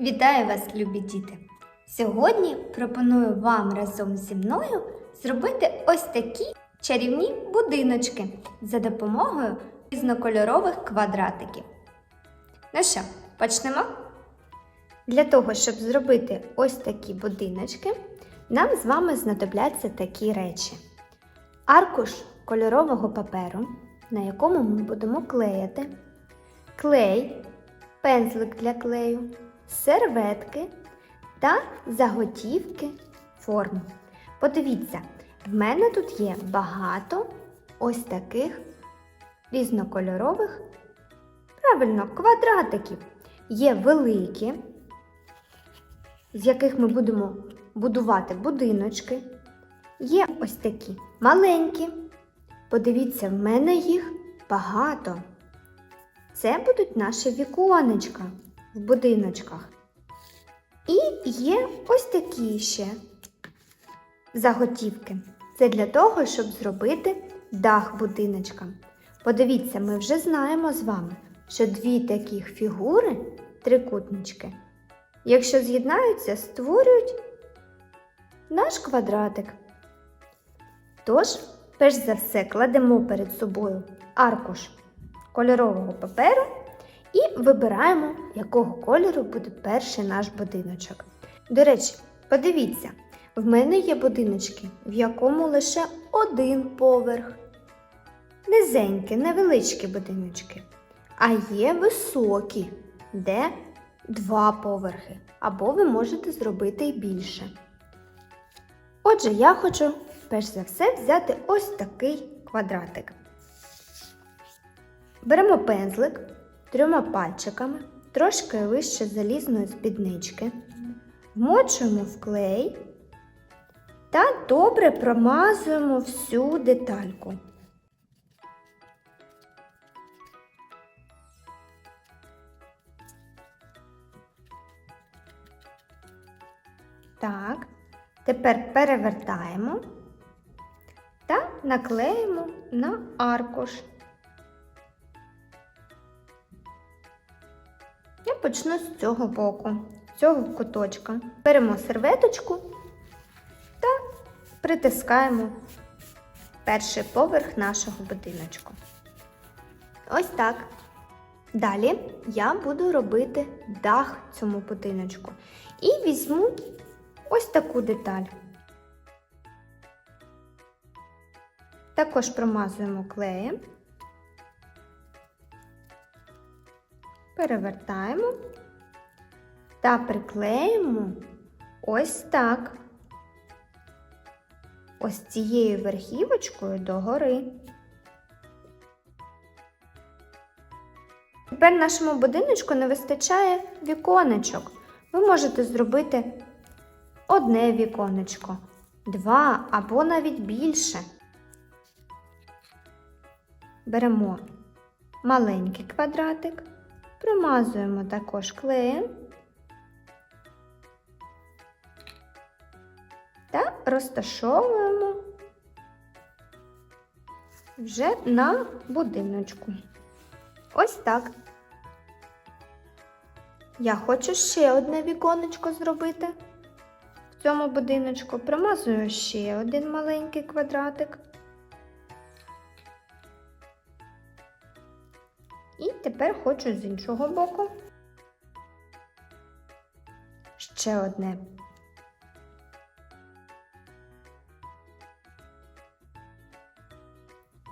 Вітаю вас, любі діти! Сьогодні пропоную вам разом зі мною зробити ось такі чарівні будиночки за допомогою різнокольорових квадратиків. Ну що, почнемо? Для того, щоб зробити ось такі будиночки, нам з вами знадобляться такі речі: аркуш кольорового паперу, на якому ми будемо клеїти, клей, пензлик для клею, серветки та заготівки форм. Подивіться, в мене тут є багато ось таких різнокольорових, правильно, квадратиків. Є великі, з яких ми будемо будувати будиночки. Є ось такі маленькі. Подивіться, в мене їх багато. Це будуть наші віконечка в будиночках. І є ось такі ще заготівки. Це для того, щоб зробити дах будиночка. Подивіться, ми вже знаємо з вами, що дві таких фігури, трикутнички, якщо з'єднаються, створюють наш квадратик. Тож, перш за все, кладемо перед собою аркуш кольорового паперу і вибираємо, якого кольору буде перший наш будиночок. До речі, подивіться, в мене є будиночки, в якому лише один поверх. Низенькі, невеличкі будиночки. А є високі, де два поверхи. Або ви можете зробити і більше. Отже, я хочу перш за все взяти ось такий квадратик. Беремо пензлик трьома пальчиками, трошки вище залізної спіднички, вмочуємо в клей та добре промазуємо всю детальку. Так, тепер перевертаємо та наклеїмо на аркуш. Почну з цього боку, з цього куточка. Беремо серветочку та притискаємо перший поверх нашого будиночку. Ось так. Далі я буду робити дах цьому будиночку. І візьму ось таку деталь. Також промазуємо клеєм. Перевертаємо та приклеїмо ось так. Ось цією верхівочкою догори. Тепер нашому будиночку не вистачає віконечок. Ви можете зробити одне віконечко, два або навіть більше. Беремо маленький квадратик. Промазуємо також клеєм та розташовуємо вже на будиночку. Ось так. Я хочу ще одне віконечко зробити в цьому будиночку. Промазую ще один маленький квадратик. І тепер хочу з іншого боку. Ще одне.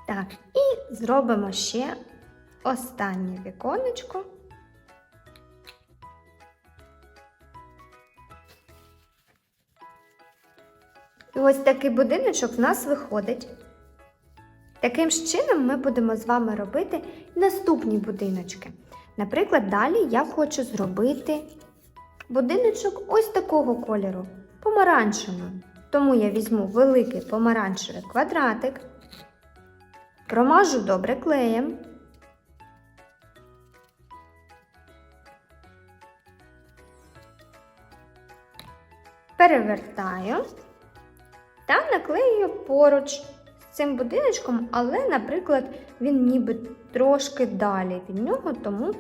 Так, і зробимо ще останнє віконечко. І ось такий будиночок в нас виходить. Таким ж чином ми будемо з вами робити наступні будиночки. Наприклад, далі я хочу зробити будиночок ось такого кольору, помаранчевого. Тому я візьму великий помаранчевий квадратик, промажу добре клеєм. Перевертаю та наклею поруч цим будиночком, але, наприклад, він ніби трошки далі від нього, тому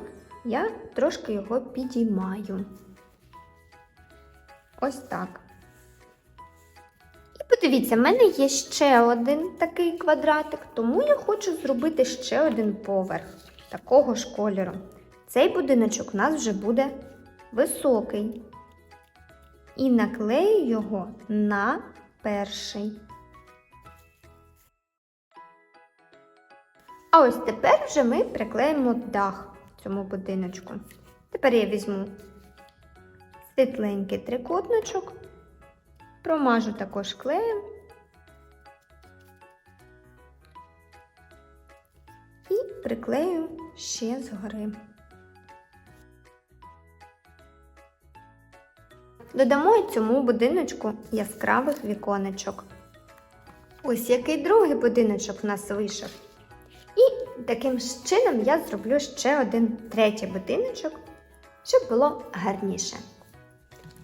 я трошки його підіймаю. ось так. І подивіться, в мене є ще один такий квадратик, тому я хочу зробити ще один поверх такого ж кольору. Цей будиночок у нас вже буде високий. І наклею його на перший. А ось тепер вже ми приклеїмо дах цьому будиночку. Тепер я візьму світленький трикутничок, промажу також клеєм і приклею ще згори. Додамо цьому будиночку яскравих віконечок. Ось який другий будиночок в нас вийшов. І таким чином я зроблю ще один третій будиночок, щоб було гарніше.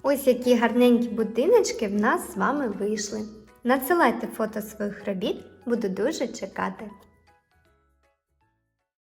Ось які гарненькі будиночки в нас з вами вийшли. Надсилайте фото своїх робіт, буду дуже чекати.